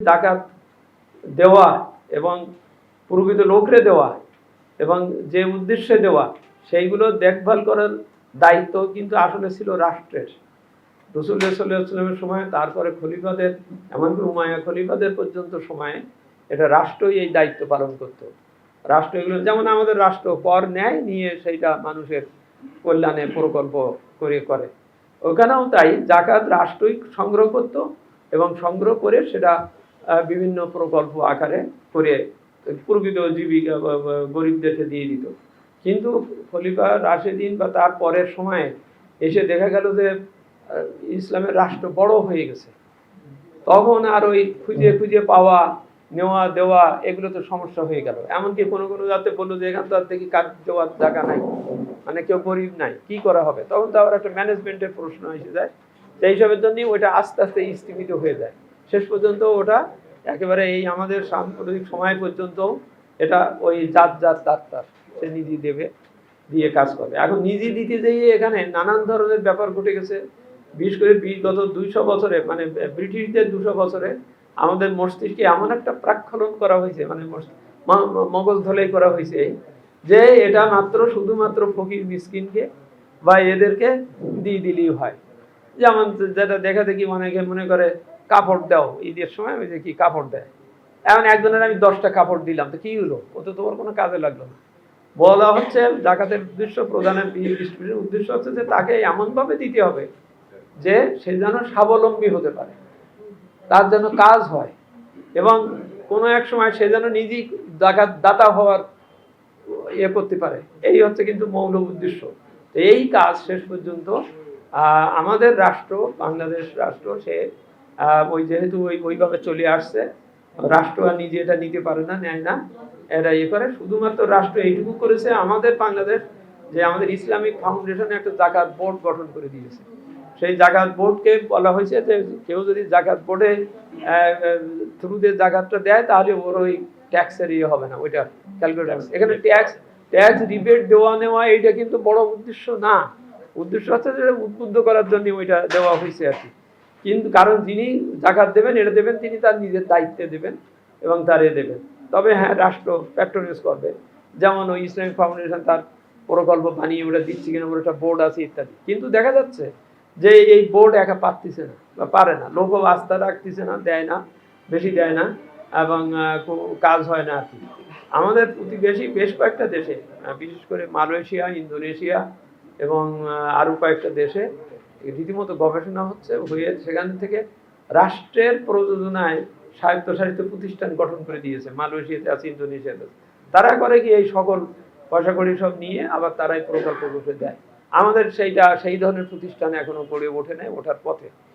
ডাকাত দেওয়া এবং প্রকৃত লোকরে দেওয়া এবং যে উদ্দেশ্যে দেওয়া, সেইগুলো দেখভাল করার দায়িত্ব কিন্তু আসলে ছিল রাষ্ট্রের। রসুল্লাহ সাল্লাহামের সময়, তারপরে খলিফাদের, এমনকি উমায়া খলিফাদের পর্যন্ত সময়ে, এটা রাষ্ট্রই এই দায়িত্ব পালন করত। রাষ্ট্র এগুলো, যেমন আমাদের রাষ্ট্র কর নেয়, নিয়ে সেইটা মানুষের কল্যাণে প্রকল্প করে করে। ওখানেও তাই, জাকাত রাষ্ট্রই সংগ্রহ করত এবং সংগ্রহ করে সেটা বিভিন্ন প্রকল্প আকারে করে প্রকৃত জীবিকা গরিবদেরকে দিয়ে দিত। কিন্তু খলিফা রাশেদিন বা তার পরের সময়ে এসে দেখা গেল যে ইসলামের রাষ্ট্র বড় হয়ে গেছে। তখন আর ওই খুঁজে খুঁজে পাওয়া, নেওয়া দেওয়া, এগুলো তো সমস্যা হয়ে গেল। এমনকি কোনো কোনো যাতে বলল যে, এখান তো আর দেখি কাজ দেওয়ার জায়গা নাই। মানে কেউ গরিব নাই। কি করা হবে? তখন তো আবার একটা ম্যানেজমেন্টের প্রশ্ন এসে যায়। সেই হিসাবের জন্যই ওইটা আস্তে আস্তে স্থগিত হয়ে যায়। শেষ পর্যন্ত ওটা একেবারে এই আমাদের সাম্প্রতিক সময় পর্যন্ত এটা ওই জাত জাত তার তার সে নিজে দেবে, দিয়ে কাজ করবে। এখন নিজে দিতে যেয়ে এখানে নানান ধরনের ব্যাপার ঘটে গেছে। বিশেষ করে গত দুইশো বছরে মানে ব্রিটিশদের দুশো বছরে আমাদের মস্তিষ্কে এমন একটা প্রাক্ষলন করা হয়েছে মানে মগজ ধলেই করা হয়েছে যে এটা মাত্র শুধুমাত্র ফকির মিসকিনকে বা এদেরকে দিয়ে দিলেই হয়। যেমন যেটা দেখা দেখি অনেকে মনে করে কাপড় দাও। ঈদের সময় যে কি কাপড় দেয়। এমন একজনের আমি দশটা কাপড় দিলাম, তো কি হলো? ও তো তোমার কোনো কাজে লাগল না। বলা হচ্ছে জাকাতের উদ্দেশ্য, প্রধানের উদ্দেশ্য হচ্ছে যে তাকে এমনভাবে দিতে হবে যে সে যেন স্বাবলম্বী হতে পারে, তার যেন কাজ হয় এবং কোনো এক সময় সে যেন নিজেই জাকাত দাতা হওয়ার ইয়ে করতে পারে। এই হচ্ছে কিন্তু মৌল উদ্দেশ্য। তো এই কাজ শেষ পর্যন্ত আমাদের রাষ্ট্র, বাংলাদেশ রাষ্ট্র, সে ওই যেহেতু ওই ওইভাবে চলে আসছে, রাষ্ট্র আর নিজে এটা নিতে পারে না, নেয় না এটা ইয়ে করে। শুধুমাত্র রাষ্ট্র এইটুকু করেছে, আমাদের বাংলাদেশ যে আমাদের ইসলামিক ফাউন্ডেশনে একটা জাকাত বোর্ড গঠন করে দিয়েছে। সেই জাকাত বোর্ডকে বলা হয়েছে যে কেউ যদি জাকাত বোর্ডে থ্রুতে জাকাতটা দেয়, তাহলে ওর ওই ট্যাক্সের ইয়ে হবে না, ওইটা ক্যালকুলেট এখানে ট্যাক্স ট্যাক্স রিবেট দেওয়া নেওয়া, এইটা কিন্তু বড় উদ্দেশ্য না। উদ্দেশ্য হচ্ছে যে উদ্বুদ্ধ করার জন্য ওইটা দেওয়া হয়েছে আর কি। কিন্তু কারণ যিনি জাকাত দেবেন, এটা দেবেন, তিনি তার নিজের দায়িত্বে দেবেন এবং তার এ দেবেন। তবে হ্যাঁ রাষ্ট্র প্যাট্রোনাইজ করবে। যেমন ওই ইসলামিক ফাউন্ডেশন তার প্রকল্প বানিয়ে ওটা দিচ্ছে কিনা একটা বোর্ড আছে ইত্যাদি। কিন্তু দেখা যাচ্ছে যে এই বোর্ড একা পারতেছে না বা পারে না। লোক আস্থা রাখতেছে না, দেয় না, বেশি দেয় না এবং কাজ হয় না আর কি। আমাদের প্রতিবেশী বেশ কয়েকটা দেশে বিশেষ করে মালয়েশিয়া, ইন্দোনেশিয়া এবং আরও কয়েকটা দেশে রীতিমতো গবেষণা হচ্ছে হয়ে সেখান থেকে রাষ্ট্রের প্রযোজনায় স্বায়ত্তশাসিত প্রতিষ্ঠান গঠন করে দিয়েছে, মালয়েশিয়াতে আছে, ইন্দোনেশিয়াতে তারা করে কি এই সকল পয়সা কড়ি সব নিয়ে আবার তারাই প্রকল্প বসে দেয়। আমাদের সেইটা, সেই ধরনের প্রতিষ্ঠান এখনও গড়ে ওঠে নাই, ওঠার পথে।